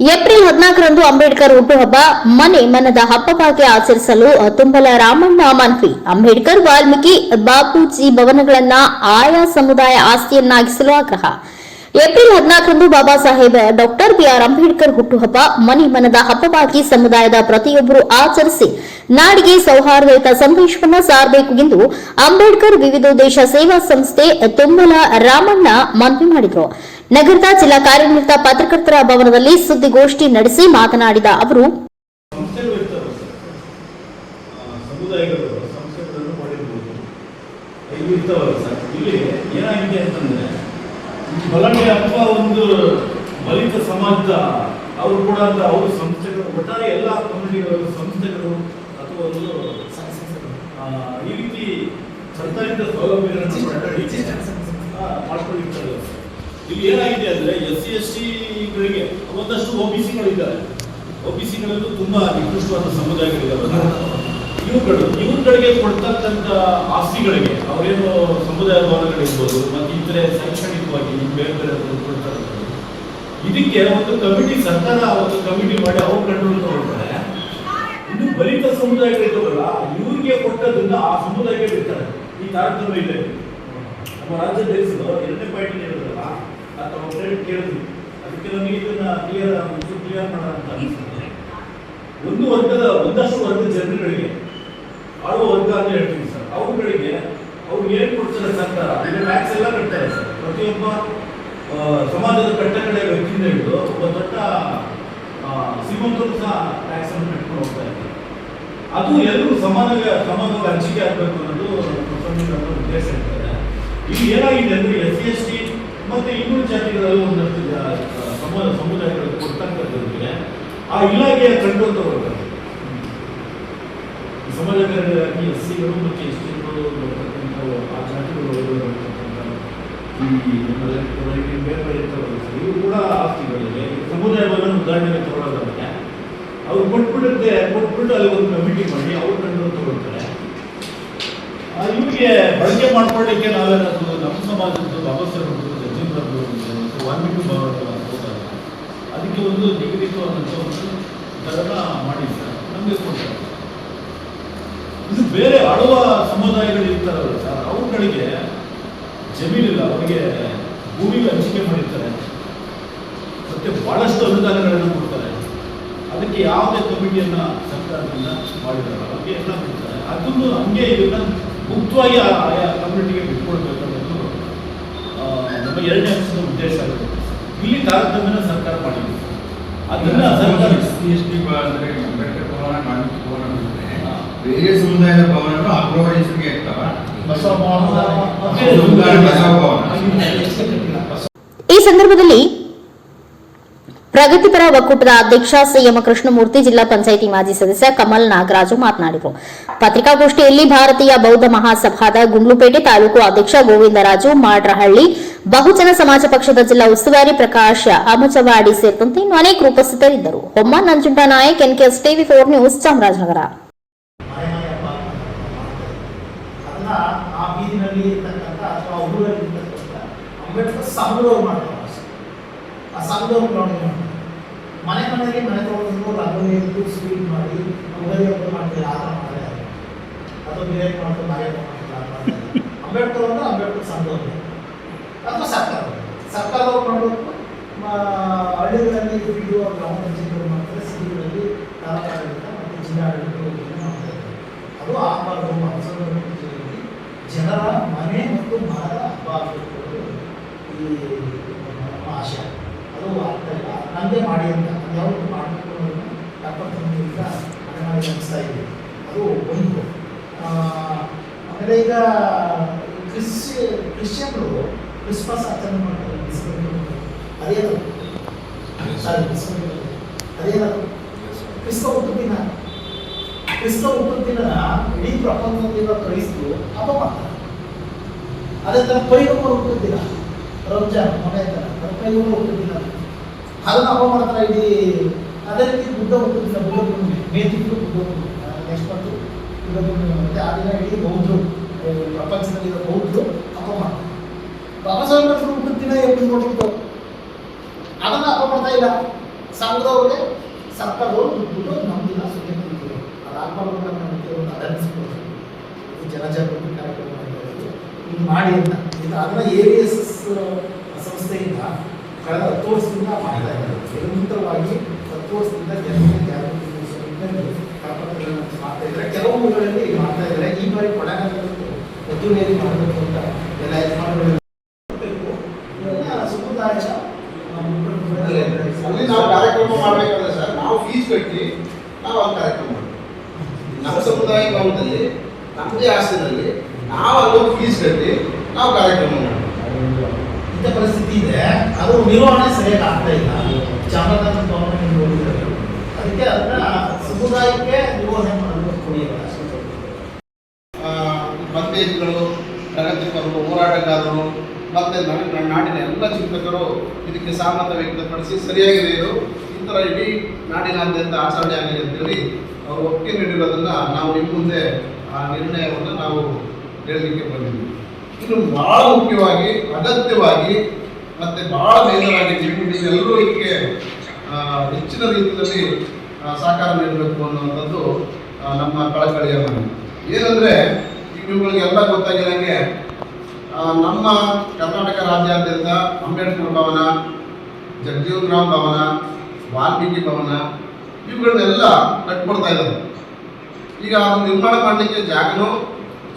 April ಹದಿನಾಲ್ಕರಂದು ಅಂಬೇಡ್ಕರ್ ಹುಟ್ಟುಹಬ್ಬ ಮನೆ ಮನದ ಹಬ್ಬವಾಗಿ ಆಚರಿಸಲು ತುಂಬಲ ರಾಮಣ್ಣ ಮನವಿ. ಅಂಬೇಡ್ಕರ್ ವಾಲ್ಮೀಕಿ ಬಾಪೂಜಿ ಭವನಗಳನ್ನ ಆಯಾ ಸಮುದಾಯ ಆಸ್ತಿಯನ್ನಾಗಿಸಲು ಆಗ್ರಹ. ಏಪ್ರಿಲ್ ಹದಿನಾಲ್ಕರಂದು Baba Saheb doctor B R Ambedkar ಹುಟ್ಟುಹಬ್ಬ ಮನೆ ಮನದ ಹಬ್ಬವಾಗಿ ಸಮುದಾಯದ ಪ್ರತಿಯೊಬ್ಬರು ಆಚರಿಸಿ ನಾಡಿಗೆ ಸೌಹಾರ್ದಯುತ ಸಂದೇಶವನ್ನು ಸಾರಬೇಕು ಎಂದು ಅಂಬೇಡ್ಕರ್ ವಿವಿಧ ದೇಶ ಸೇವಾ ಸಂಸ್ಥೆ ತುಂಬಲ ರಾಮಣ್ಣ ಮನವಿ ಮಾಡಿದರು. ನಗರದ ಜಿಲ್ಲಾ ಕಾರ್ಯನಿರತ ಪತ್ರಕರ್ತರ ಭವನದಲ್ಲಿ ಸುದ್ದಿಗೋಷ್ಠಿ ನಡೆಸಿ ಮಾತನಾಡಿದ ಅವರು, ಈ ರೀತಿ ಸರ್ಕಾರದಿಂದ ಸೌಲಭ್ಯಗಳನ್ನು ಮಾಡಿ ಮಾಡ್ಕೊಂಡಿರ್ತಾರೆ ಇಲ್ಲಿ ಏನಾಗಿದೆ ಅಂದ್ರೆ ಎಸ್ ಸಿ ಎಸ್ ಟಿಗಳಿಗೆ ಒಂದಷ್ಟು ಒ ಬಿ ಸಿಗಳಿದ್ದಾರೆ ಒ ಬಿ ಸಿಗಳಲ್ಲೂ ತುಂಬಾ ನಿಕೃಷ್ಟವಾದ ಸಮುದಾಯಗಳಿದ್ದಾವೆ ಇವುಗಳು ಇವುಗಳಿಗೆ ಕೊಡ್ತಕ್ಕಂಥ ಆಸ್ತಿಗಳಿಗೆ ಅವರೇನು ಸಮುದಾಯ ಭವನಗಳಿರ್ಬೋದು ಮತ್ತೆ ಇತರೆ ಶೈಕ್ಷಣಿಕವಾಗಿ ಬೇರೆ ಬೇರೆ ಇದಕ್ಕೆ ಒಂದು ಕಮಿಟಿ, ಸರ್ಕಾರ ಒಂದು ಕಮಿಟಿ ಮಾಡಿ ಅವ್ರು ಕಂಟ್ರೋಲ್ ತಗೊಳ್ತಾರೆ. ಇನ್ನು ಬಲಿತ ಸಮುದಾಯಗಳಿದ್ದಾವಲ್ಲ ಇವ್ರಿಗೆ ಕೊಟ್ಟದ್ರಿಂದ ಆ ಸಮುದಾಯಕ್ಕೆ ಬಿಡ್ತಾರೆ ಈ ತಾರತಮ್ಯ ಇದೆ. ನಮ್ಮ ರಾಜ್ಯದಲ್ಲಿ ಎರಡನೇ ಪಾಯಿಂಟ್ ಹೇಳಿದ್ರಲ್ಲ ಅಥವಾ ಕ್ರೆಡಿಟ್ ಕೇಳಿದ್ವಿ ಅದಕ್ಕೆ ನಮಗೆ ಇದನ್ನ ಕ್ಲಿಯರ್ ಕ್ಲಿಯರ್ ಮಾಡೋಣ ಅಂತ ಒಂದು ವರ್ಗದ, ಒಂದಷ್ಟು ವರ್ಗದ ಜನರುಗಳಿಗೆ ಆಳುವ ವರ್ಗ ಅಂತ ಹೇಳ್ತೀವಿ ಸರ್. ಅವುಗಳಿಗೆ ಅವ್ರಿಗೆ ಏನು ಕೊಡ್ತಾರೆ ಸರ್ಕಾರ? ಈಗ ಟ್ಯಾಕ್ಸ್ ಎಲ್ಲ ಕಟ್ತಾರೆ ಸರ್. ಪ್ರತಿಯೊಬ್ಬ ಸಮಾಜದ ಕಟ್ಟಕಡೆ ವ್ಯಕ್ತಿಯಿಂದ ಹಿಡಿದು ಒಬ್ಬ ದೊಡ್ಡ ಶ್ರೀಮಂತರು ಸಹ ಟ್ಯಾಕ್ಸ್ ಅನ್ನು ಕಟ್ಕೊಂಡು ಹೋಗ್ತಾ ಇದ್ದಾರೆ. ಅದು ಎಲ್ಲರೂ ಸಮಾನ ಸಮಾನವಾಗಿ ಹಂಚಿಕೆ ಆಗಬೇಕು ಅನ್ನೋದು ಸಂವಿಧಾನದ ಉದ್ದೇಶ ಇರ್ತದೆ. ಇಲ್ಲಿ ಏನಾಗಿದೆ ಅಂದ್ರೆ ಎಸ್ ಸಿ ಎಸ್ ಟಿ ಮತ್ತೆ ಇನ್ನೊಂದು ಜಾತಿಗಳಲ್ಲಿ ಒಂದಷ್ಟು ಸಮಾಜ ಸಮ ಸಮುದಾಯಗಳು ಕೊಡ್ತಕ್ಕಂಥದ್ರಿಗೆ ಆ ಇಲಾಖೆಯ ಕಂಟ್ರೋಲ್ ತಗೊಳ್ತಾರೆ. ಈ ಸಮಾಜಕಾರರಾಗಿ ಎಸ್ ಸಿಗಳು ಮತ್ತು ಎಸ್ ಟಿಗಳು ಬರ್ತಕ್ಕಂಥವು ಆ ಜಾತಿಗಳು ಬರ್ತಕ್ಕಂಥ ಈ ಬೇರೆ ಬೇರೆ ಇವು ಕೂಡ ಆಸ್ತಿಗಳಿವೆ. ಸಮುದಾಯವನ್ನು ಉದಾಹರಣೆಗೆ ತಗೊಳ್ಳೋದಾದ್ರೆ, ಅವ್ರು ಕೊಟ್ಬಿಡುತ್ತೆ ಕೊಟ್ಬಿಟ್ಟು ಅಲ್ಲಿ ಒಂದು ಕಮಿಟಿ ಮಾಡಿ, ಅವ್ರು ಕಂಡು ತಗೊಳ್ತಾರೆ. ಇವ್ರಿಗೆ ಬಳಕೆ ಮಾಡ್ಕೊಳ್ಳಿಕ್ಕೆ ನಾವೇನಾದ್ರು ನಮ್ಮ ಸಮಾಜದ್ದು ಬಾಬಾ ಭವನಗಳ ಅದಕ್ಕೆ ಒಂದು ನಿಗದಿತವಾದಂಥ ಒಂದು ದರನ ಮಾಡಿ ಸರ್ ನಮಗೆ ಕೊಡ್ತಾರೆ ಇದು ಬೇರೆ ಆಳುವ ಸಮುದಾಯಗಳು ಇರ್ತಾರಲ್ಲ ಸರ್. ಅವುಗಳಿಗೆ ಜಮೀನಿಲ್ಲ, ಅವರಿಗೆ ಭೂಮಿಗೆ ಹಂಚಿಕೆ ಮಾಡಿರ್ತಾರೆ. ಮತ್ತೆ ಬಹಳಷ್ಟು ಅನುದಾನಗಳನ್ನು ಕೊಡ್ತಾರೆ. ಅದಕ್ಕೆ ಯಾವುದೇ ಕಮಿಟಿಯನ್ನ ಸರ್ಕಾರದಿಂದ ಮಾಡಿದ್ದಾರೆ ಅವ್ರಿಗೆ ಎಲ್ಲ ಕೊಡ್ತಾರೆ. ಅದನ್ನು ಹಂಗೆ ಇದನ್ನ ಮುಕ್ತವಾಗಿ ಆಯಾ ಕಮ್ಯುನಿಟಿಗೆ ನಮ್ಮ ಎರಡನೇ ವರ್ಷದ ಉದ್ದೇಶ ಆಗಿದೆ. ಇಲ್ಲಿ ತಾರತಮ್ಯನ ಸರ್ಕಾರ ಮಾಡಿದೆ. ಅದನ್ನ ಸರ್ಕಾರ ಎಸ್ಟಿ ಅಂದ್ರೆ ಅಂಬೇಡ್ಕರ್ ಭವನ ಹಾ. ಬೇರೆ ಸಮುದಾಯದ ಭವನಗಳು ಅಗ್ರಹ ಹೆಸರಿಗೆ ಇರ್ತಾವ ಬಸವ ಭವನ ಈ ಸಂದರ್ಭದಲ್ಲಿ ಪ್ರಗತಿಪರ ಒಕ್ಕೂಟದ ಅಧ್ಯಕ್ಷ ಸಿಎಂ ಕೃಷ್ಣಮೂರ್ತಿ, ಜಿಲ್ಲಾ ಪಂಚಾಯಿತಿ ಮಾಜಿ ಸದಸ್ಯ ಕಮಲ್ ನಾಗರಾಜು ಮಾತನಾಡಿದರು. ಪತ್ರಿಕಾಗೋಷ್ಠಿಯಲ್ಲಿ ಭಾರತೀಯ ಬೌದ್ಧ ಮಹಾಸಭಾದ ಗುಂಡ್ಲುಪೇಟೆ ತಾಲೂಕು ಅಧ್ಯಕ್ಷ ಗೋವಿಂದರಾಜು ಮಾಡ್ರಹಳ್ಳಿ, ಬಹುಜನ ಸಮಾಜ ಪಕ್ಷದ ಜಿಲ್ಲಾ ಉಸ್ತುವಾರಿ ಪ್ರಕಾಶ್ ಅಮಚವಾಡಿ ಸೇರಿದಂತೆ ಇನ್ನು ಅನೇಕರು ಉಪಸ್ಥಿತರಿದ್ದರು. Homma Nanjunda Nayak, NKS TV four news, Chamarajanagar. Ambedkar. ಆ ಸಂಘದವ್ರು ಮನೆ ಮನೆಯಲ್ಲಿ ಮನೆ ತಗೊಂಡು ರಂಗೋಲಿ ಇಟ್ಟು ಸ್ವೀಟ್ ಮಾಡಿ ರಂಗೋಲಿ ಹಬ್ಬ ಮಾಡ್ತಾರೆ ಆ ಥರ ಮನೆ ಹಬ್ಬ ಮಾಡ್ತಾರೆ ಆ ಥರ ಅಂಬೇಡ್ಕರ್ ಅಂದ್ರೆ ಅಂಬೇಡ್ಕರ್ ಸಂಘದವ್ರು. ಅಥವಾ ಸರ್ಕಾರ. ಸರ್ಕಾರದವ್ರು ಮಾಡಬೇಕು. ಹಳ್ಳಿಗಳಲ್ಲಿ ವಿಡಿಯೋ ಗ್ರಾಮ ಪಂಚಾಯತ್ಗಳು ಮಾಡ್ತಾರೆ, ಸಿಟಿಗಳಲ್ಲಿ ತಾಲೂಕಾಡಳಿತ ಮತ್ತು ಜಿಲ್ಲಾಡಳಿತ ಮಾಡ್ತಾರೆ ಅದು ಆಗಬಾರ್ದು ಮನಸ್ಸನ್ನು ಜನರ ಮನೆ ಮತ್ತು ಮರದ ಹಬ್ಬ ಈ ನಮ್ಮ ಆಶಯ ಅದು ಆಗ್ತಾ ಇಲ್ಲ ನಮಗೆ ಮಾಡಿ ಅಂತ ಯಾವುದು ಮಾಡಬೇಕು ಅನ್ನೋದನ್ನ ಎಪ್ಪತ್ತೊಂದರಿಂದ ಮನೆ ಮಾಡಿ ಅನಿಸ್ತಾ ಇದೆ. ಅದು ಒಂದು. ಆಮೇಲೆ ಈಗ ಕ್ರಿಶ್ಚಿ ಕ್ರಿಶ್ಚಿಯನ್ರು ಕ್ರಿಸ್ಮಸ್ ಆಚರಣೆ ಮಾಡ್ತಾರೆ ಡಿಸೆಂಬರ್ ಅದೇನು ಸಾರಿ ಅದೇನದು? ಕ್ರಿಸ್ತ ಹುಟ್ಟುದಿನ ಕ್ರಿಸ್ತ ಹುಟ್ಟುದಿನ ಇಡೀ ಪ್ರಪಂಚದಿಂದ ಕ್ರೈಸ್ತರು ಹಬ್ಬ ಮಾಡ್ತಾರೆ. ಅದೇ ಥರ ಪೈಗಂಬರ್ ಹುಟ್ಟುದಿನ ರಂಜಾನ್ ಮೊನ್ನೆ ಥರ ಪೈಗಂಬರ್ ಹುಟ್ಟುದಿನ ಅದನ್ನ ಹಬ್ಬ ಮಾಡ್ತಾರೆ ಇಡೀ, ಅದೇ ರೀತಿ ಬುದ್ಧ ಹುಟ್ಟಿದ ಬುದ್ಧ ಪೂರ್ಣಿಮೆ ಬುದ್ಧ ನೆಕ್ಸ್ಟ್ ಬಂತು ಬುದ್ಧ ಪೂರ್ಣಿಮೆ ಆ ದಿನ ಇಡೀ ಬೌದ್ಧರು ಪ್ರಪಂಚದಲ್ಲಿರೋ ಬೌದ್ಧರು ಹಬ್ಬ ಮಾಡ್ತಾರೆ. ಬಾಬಾ ಸಾಹೇಬ್ ಅಂಬೇಡ್ಕರ್ ಹುಟ್ಟಿದ ದಿನ ನೋಡಿದ್ದು ಅದನ್ನ ಹಬ್ಬ ಮಾಡ್ತಾ ಇಲ್ಲ. ಸಂಘದವ್ರಿಗೆ ಸರ್ಕಾರದವರು ದುಡ್ಡು ನಮ್ಮ ದಿನ ಕುಂತಿದ್ರು ಅದು ಆಗ್ಬಾರ್ದು ಅಂತ ಜನಜಾಗೃತಿ ಕಾರ್ಯಕ್ರಮ ಮಾಡಿ ಅಂತ. ಇದು ಅದನ್ನ ಎ ವಿ ಎಸ್ ಸಂಸ್ಥೆಯಿಂದ ಕಳೆದ ಹತ್ತು ವರ್ಷದಿಂದ ಮಾಡ್ತಾ ಇದ್ದಾರೆ. ನಿರಂತರವಾಗಿ ಹತ್ತು ವರ್ಷದಿಂದ ಜನರಿಗೆ ಜಾಗೃತಿ ಮಾಡ್ತಾ ಇದ್ದಾರೆ. ಕೆಲವು ಊರುಗಳಲ್ಲಿ ಮಾಡ್ತಾ ಇದ್ದಾರೆ. ಈ ಬಾರಿ ಕೊಳ್ಳೇಗಾಲದಲ್ಲಿ ಒತ್ತುವರಿಯಲ್ಲಿ ಮಾಡಬೇಕು ಅಂತ ಎಲ್ಲ ಯಜಮಾನಗಳು ಅಲ್ಲಿ ನಾವು ಕಾರ್ಯಕ್ರಮ ಮಾಡಬೇಕಾದ್ರೆ ಸರ್, ನಾವು ಫೀಸ್ ಕಟ್ಟಿ ನಾವು ಅಲ್ಲಿ ಕಾರ್ಯಕ್ರಮ ಮಾಡ್ತೀವಿ. ನಮ್ಮ ಸಮುದಾಯ ಭವನದಲ್ಲಿ, ನಮ್ಮದೇ ಆಸ್ತಿನಲ್ಲಿ ನಾವು ಅಲ್ಲೊಂದು ಫೀಸ್ ಕಟ್ಟಿ ನಾವು ಕಾರ್ಯಕ್ರಮ ಮಾಡ್ತೀವಿ. ಪರಿಸ್ಥಿತಿ ಇದೆ, ಅದು ನಿರ್ವಹಣೆ ಸರಿಯಾಗಿ ಆಗ್ತಾ ಇಲ್ಲ. ಚಾಮರಾಜ ಗೌರ್ಮೆಂಟ್ ಅದಕ್ಕೆ ಅದನ್ನ ಸಮುದಾಯಕ್ಕೆ ನಿರ್ವಹಣೆ ಕೊಡಿಯಲ್ಲ ಬಂದೇಜಿಗಳು ಪ್ರಗತಿಪರರು ಹೋರಾಟಗಾರರು, ಮತ್ತೆ ನಾಡಿನ ಎಲ್ಲ ಚಿಂತಕರು ಇದಕ್ಕೆ ಸಹಮತ ವ್ಯಕ್ತಪಡಿಸಿ ಸರಿಯಾಗಿದೆ ಇದು. ಈ ಥರ ಇಡೀ ನಾಡಿನಾದ್ಯಂತ ಆಚರಣೆ ಆಗಿದೆ ಅಂತೇಳಿ ಅವರು ಒಪ್ಪಿಗೆ ನೀಡಿರೋದನ್ನ ನಾವು ನಿಮ್ಮ ಮುಂದೆ ಆ ನಿರ್ಣಯವನ್ನು ನಾವು ಹೇಳಲಿಕ್ಕೆ ಬಂದಿದ್ದೀವಿ. ಇನ್ನು ಬಹಳ ಮುಖ್ಯವಾಗಿ, ಅಗತ್ಯವಾಗಿ ಮತ್ತೆ ಬಹಳ ಬೇಜಾರಾಗಿ ನೀವು ನೀವೆಲ್ಲರೂ ಇದಕ್ಕೆ ಹೆಚ್ಚಿನ ರೀತಿಯಲ್ಲಿ ಸಹಕಾರ ನೀಡಬೇಕು ಅನ್ನುವಂಥದ್ದು ನಮ್ಮ ಕಳಕಳಿಯ ಮನವಿ. ಏನಂದ್ರೆ, ಈಗ ನಿಮ್ಗಳಿಗೆಲ್ಲ ಗೊತ್ತಾಗಿರಂಗೆ ನಮ್ಮ ಕರ್ನಾಟಕ ರಾಜ್ಯಾದ್ಯಂತ ಅಂಬೇಡ್ಕರ್ ಭವನ, ಜಗಜೀವನ್ ರಾಮ್ ಭವನ, ವಾಲ್ಮೀಕಿ ಭವನ, ಇವುಗಳನ್ನೆಲ್ಲ ಕಟ್ಕೊಡ್ತಾ ಇದ್ದಾರೆ. ಈಗ ನಿರ್ಮಾಣ ಮಾಡಲಿಕ್ಕೆ ಜಾಗನೂ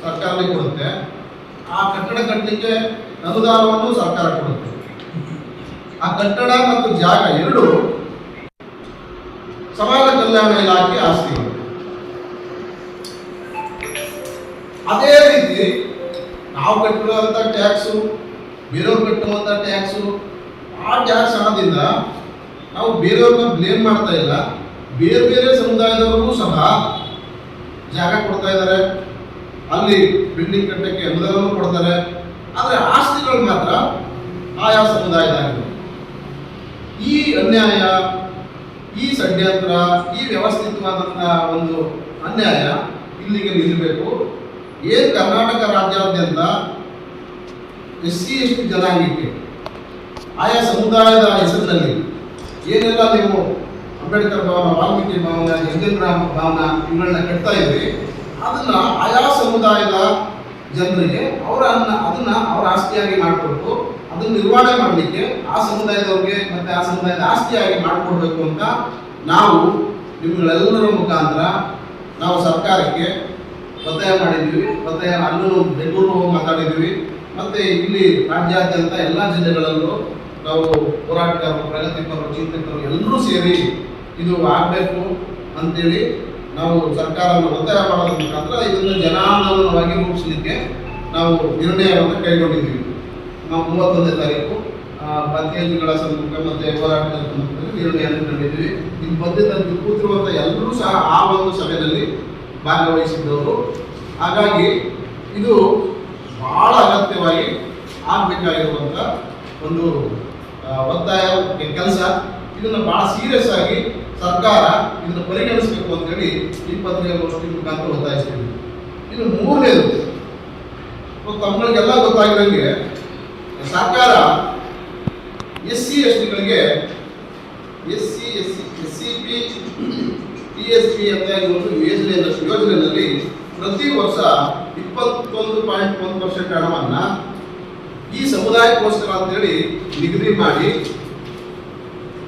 ಸರ್ಕಾರನೇ ಕೊಡುತ್ತೆ. ಆ ಕಟ್ಟಡ ಕಟ್ಟಲಿಕ್ಕೆ ಅನುದಾನವನ್ನು ಸರ್ಕಾರ ಕೊಡುತ್ತೆ. ಆ ಕಟ್ಟಡ ಮತ್ತು ಜಾಗ ಎರಡು ಸಮಾಜ ಕಲ್ಯಾಣ ಇಲಾಖೆ ಆಸ್ತಿ. ಅದೇ ರೀತಿ ನಾವು ಕಟ್ಟಿರುವಂತ ಟ್ಯಾಕ್ಸು, ಬೇರೆಯವ್ರು ಕಟ್ಟುವಂತ ಟ್ಯಾಕ್ಸು, ಆ ಟ್ಯಾಕ್ಸ್ ಹಣದಿಂದ ನಾವು ಬೇರೆಯವ್ರನ್ನ ಬ್ಲೇಮ್ ಮಾಡ್ತಾ ಇಲ್ಲ. ಬೇರೆ ಬೇರೆ ಸಮುದಾಯದವರಿಗೂ ಸಹ ಜಾಗ ಕೊಡ್ತಾ ಇದ್ದಾರೆ. ಅಲ್ಲಿ ಬಿಲ್ಡಿಂಗ್ ಕಟ್ಟಕ್ಕೆ ಎಲ್ಲರೂ ಕೊಡ್ತಾರೆ. ಆದರೆ ಆಸ್ತಿಗಳು ಮಾತ್ರ ಆಯಾ ಸಮುದಾಯದಾಗಿದೆ ಈ ಅನ್ಯಾಯ, ಈ ಷಡ್ಯಂತ್ರ, ಈ ವ್ಯವಸ್ಥಿತವಾದಂತಹ ಒಂದು ಅನ್ಯಾಯ ಇಲ್ಲಿಗೆ ನಿಲ್ಲಬೇಕು. ಏನು ಕರ್ನಾಟಕ ರಾಜ್ಯಾದ್ಯಂತ ಎಸ್ ಸಿ ಎಸ್ ಟಿ ಜನಾಂಗಕ್ಕೆ ಆಯಾ ಸಮುದಾಯದ ಹೆಸರಿನಲ್ಲಿ ಏನೆಲ್ಲ ನೀವು ಅಂಬೇಡ್ಕರ್ ಭವನ, ವಾಲ್ಮೀಕಿ ಭವನ ಜಗಜೇಂದ್ರ ಭವನ ಇವುಗಳನ್ನ ಕಟ್ತಾ ಇದ್ರಿ ಅದನ್ನ ಆಯಾ ಸಮುದಾಯದ ಜನರಿಗೆ ಅವರ ಅದನ್ನ ಅವರ ಆಸ್ತಿಯಾಗಿ ಮಾಡಿಕೊಟ್ಟು ಅದನ್ನ ನಿರ್ವಹಣೆ ಮಾಡಲಿಕ್ಕೆ ಆ ಸಮುದಾಯದವ್ರಿಗೆ ಮತ್ತೆ ಆ ಸಮುದಾಯದ ಆಸ್ತಿಯಾಗಿ ಮಾಡಿಕೊಡ್ಬೇಕು ಅಂತ ನಾವು ನಿಮ್ಗಳೆಲ್ಲರ ಮುಖಾಂತರ ನಾವು ಸರ್ಕಾರಕ್ಕೆ ಒತ್ತಾಯ ಮಾಡಿದ್ವಿ ಮತ್ತೆ ಅಲ್ಲೂ ಬೆಂಗಳೂರು ಹೋಗಿ ಮಾತಾಡಿದ್ವಿ ಮತ್ತೆ ಇಲ್ಲಿ ರಾಜ್ಯಾದ್ಯಂತ ಎಲ್ಲ ಜಿಲ್ಲೆಗಳಲ್ಲೂ ನಾವು ಹೋರಾಟಗಾರರು, ಪ್ರಗತಿಪರರು, ಚಿಂತಕರು ಎಲ್ಲರೂ ಸೇರಿ ಇದು ಆಗಬೇಕು ಅಂತೇಳಿ ನಾವು ಸರ್ಕಾರವನ್ನು ಒತ್ತಾಯ ಮಾಡೋದ್ರ ಮುಖಾಂತರ ಇದನ್ನು ಜನಾಂದೋಲನವಾಗಿ ರೂಪಿಸಲಿಕ್ಕೆ ನಾವು ನಿರ್ಣಯವನ್ನು ಕೈಗೊಂಡಿದ್ದೀವಿ. ನಾವು ಮೂವತ್ತೊಂದನೇ ತಾರೀಕು ಪ್ರತಿನಿಧಿಗಳ ಪಂಚಾಯತಿಗಳ ಮತ್ತು ಹೋರಾಟದ ಸಂದರ್ಭದಲ್ಲಿ ನಿರ್ಣಯವನ್ನು ಕಂಡಿದ್ದೀವಿ ಇಲ್ಲಿ ಬಂದಿದ್ದಂತೆ ಕೂತಿರುವಂಥ ಎಲ್ಲರೂ ಸಹ ಆ ಒಂದು ಸಭೆಯಲ್ಲಿ ಭಾಗವಹಿಸಿದ್ದವರು ಹಾಗಾಗಿ ಇದು ಬಹಳ ಅಗತ್ಯವಾಗಿ ಆಗಬೇಕಾಗಿರುವಂಥ ಒಂದು ಒತ್ತಾಯ ಕೆಲಸ. ಇದನ್ನು ಬಹಳ ಸೀರಿಯಸ್ ಆಗಿ ಸರ್ಕಾರ ಇದನ್ನು ಪರಿಗಣಿಸಬೇಕು ಅಂತೇಳಿ ಈ ವರ್ಷದ ಮುಖಾಂತರ ಒತ್ತಾಯಿಸ್ತೀವಿ ಇನ್ನು ಮೂರನೇದು ತಮ್ಮಗಳಿಗೆಲ್ಲ ಗೊತ್ತಾಗಿರಂಗೆ ಸರ್ಕಾರ S C S ಟಿಗಳಿಗೆ S C S C S C P, T S P ಅಂತ ಒಂದು ಯೋಜನೆ ಯೋಜನೆಯಲ್ಲಿ ಪ್ರತಿ ವರ್ಷ ಇಪ್ಪತ್ತೊಂದು ಪಾಯಿಂಟ್ ಒಂದು ಪರ್ಸೆಂಟ್ ಹಣವನ್ನು ಈ ಸಮುದಾಯಕ್ಕೋಸ್ಕರ ಅಂತೇಳಿ ನಿಗದಿ ಮಾಡಿ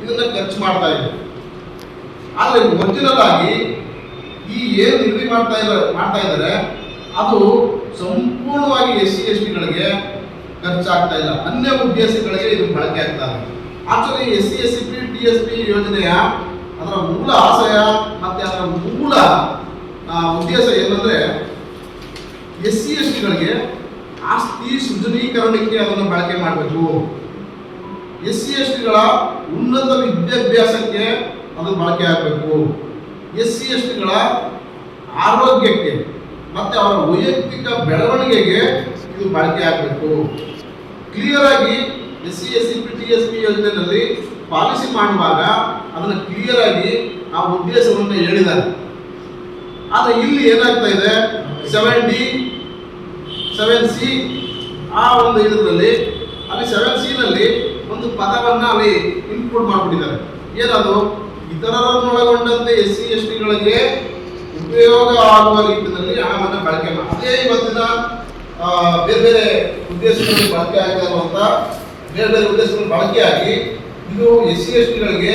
ಇದನ್ನ ಖರ್ಚು ಮಾಡ್ತಾ ಇದೆ ಆದ್ರೆ ಒರಿಜಿನಲ್ ಆಗಿ ಈ ಏನು ನಿಗದಿ ಮಾಡ್ತಾ ಇಲ್ಲ, ಮಾಡ್ತಾ ಇದ್ದಾರೆ, ಅದು ಸಂಪೂರ್ಣವಾಗಿ ಎಸ್ ಸಿ ಎಸ್ ಟಿಗಳಿಗೆ ಖರ್ಚಾಗ್ತಾ ಇಲ್ಲ. ಅನ್ಯ ಉದ್ದೇಶಗಳಿಗೆ ಇದು ಬಳಕೆ ಆಗ್ತಾ ಇದೆ actually S C S C P, T, S, P ಯೋಜನೆಯ ಅದರ ಮೂಲ ಆಶಯ ಮತ್ತೆ ಅದರ ಮೂಲ ಉದ್ದೇಶ ಏನಂದ್ರೆ ಎಸ್ ಸಿ ಎಸ್ ಟಿಗಳಿಗೆ ಆಸ್ತಿ ಸೃಜನೀಕರಣಕ್ಕೆ ಅದನ್ನು ಬಳಕೆ ಮಾಡಬೇಕು. ಎಸ್ ಸಿ ಎಸ್ ಟಿಗಳ ಉನ್ನತ ವಿದ್ಯಾಭ್ಯಾಸಕ್ಕೆ ಅದು ಬಳಕೆ ಆಗಬೇಕು. ಎಸ್ ಸಿ ಎಸ್ ಟಿಗಳ ಆರೋಗ್ಯಕ್ಕೆ ಮತ್ತೆ ಅವರ ವೈಯಕ್ತಿಕ ಬೆಳವಣಿಗೆಗೆ ಇದು ಬಳಕೆ ಆಗಬೇಕು. ಕ್ಲಿಯರ್ ಆಗಿ S C S C P T S P ಯೋಜನೆಯಲ್ಲಿ ಪಾಲಿಸಿ ಮಾಡುವಾಗ ಅದನ್ನು ಕ್ಲಿಯರ್ ಆಗಿ ಆ ಉದ್ದೇಶವನ್ನು ಹೇಳಿದ್ದಾರೆ. ಆದರೆ ಇಲ್ಲಿ ಏನಾಗ್ತಾ ಇದೆ? ಸೆವೆನ್ ಡಿ ಸೆವೆನ್ ಸಿ ಆ ಒಂದು ಇದರಲ್ಲಿ, ಅಲ್ಲಿ ಸೆವೆನ್ ಸಿನಲ್ಲಿ ಒಂದು ಪದವನ್ನು ಅಲ್ಲಿ ಇನ್ಕ್ಲೂಡ್ ಮಾಡ್ಬಿಟ್ಟಿದ್ದಾರೆ. ಏನದು ಇತರರನ್ನು ಒಳಗೊಂಡಂತೆ ಎಸ್ ಸಿ ಎಸ್ ಟಿಗಳಿಗೆ ಉಪಯೋಗ ಆಗುವ ರೀತಿಯಲ್ಲಿ ಹಣವನ್ನು ಬಳಕೆ ಮಾಡಿ. ಅದೇ ಇವತ್ತಿನ ಬೇರೆ ಬೇರೆ ಉದ್ದೇಶಗಳಲ್ಲಿ ಬಳಕೆ ಆಗ್ತಾ ಇರುವಂತ, ಬೇರೆ ಬೇರೆ ಉದ್ದೇಶಗಳು ಬಳಕೆಯಾಗಿ ಇದು ಎಸ್ ಸಿ ಎಸ್ ಟಿಗಳಿಗೆ